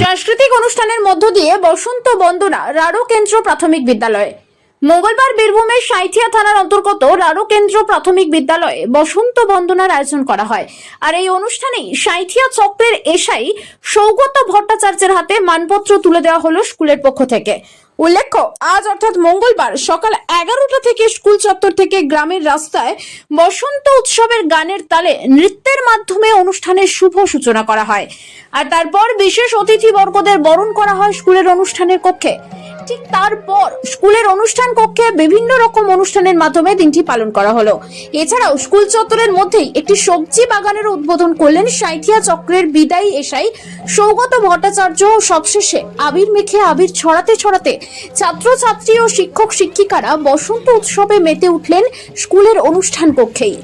সাংস্কৃতিক অনুষ্ঠানের মধ্য দিয়ে বসন্ত বন্দনা রাড়ো কেন্দ্র প্রাথমিক বিদ্যালয়। মঙ্গলবার বীরভূমের সাঁইথিয়া থানার অন্তর্গত রাড়ো কেন্দ্র প্রাথমিক বিদ্যালয়ে বসন্ত বন্দনার আয়োজন করা হয়। আর এই অনুষ্ঠানেই সাঁইথিয়া চক্রের এসাই সৌগত ভট্টাচার্যের হাতে মানপত্র তুলে দেওয়া হলো স্কুলের পক্ষ থেকে। উল্লেখ্য, আজ অর্থাৎ মঙ্গলবার সকাল এগারোটা থেকে স্কুল চত্বর থেকে গ্রামের রাস্তায় বসন্ত উৎসবের গানের তালে নৃত্যের মাধ্যমে অনুষ্ঠানের শুভ সূচনা করা হয়। আর তারপর বিশেষ অতিথিবর্গদের বরণ করা হয় স্কুলের অনুষ্ঠানের কক্ষে। ঠিক তারপর স্কুলের অনুষ্ঠান কক্ষে বিভিন্ন রকম অনুষ্ঠানের মাধ্যমে দিনটি পালন করা হলো। এছাড়াও স্কুল চত্বরের মধ্যেই একটি সবজি বাগানের উদ্বোধন করলেন সাঁইথিয়া চক্রের বিদায়ী এসাই সৌগত ভট্টাচার্য। সবশেষে আবির মেখে আবির ছড়াতে ছড়াতে ছাত্রছাত্রী ও শিক্ষক শিক্ষিকারা বসন্ত উৎসবে মেতে উঠলেন স্কুলের অনুষ্ঠান কক্ষেই।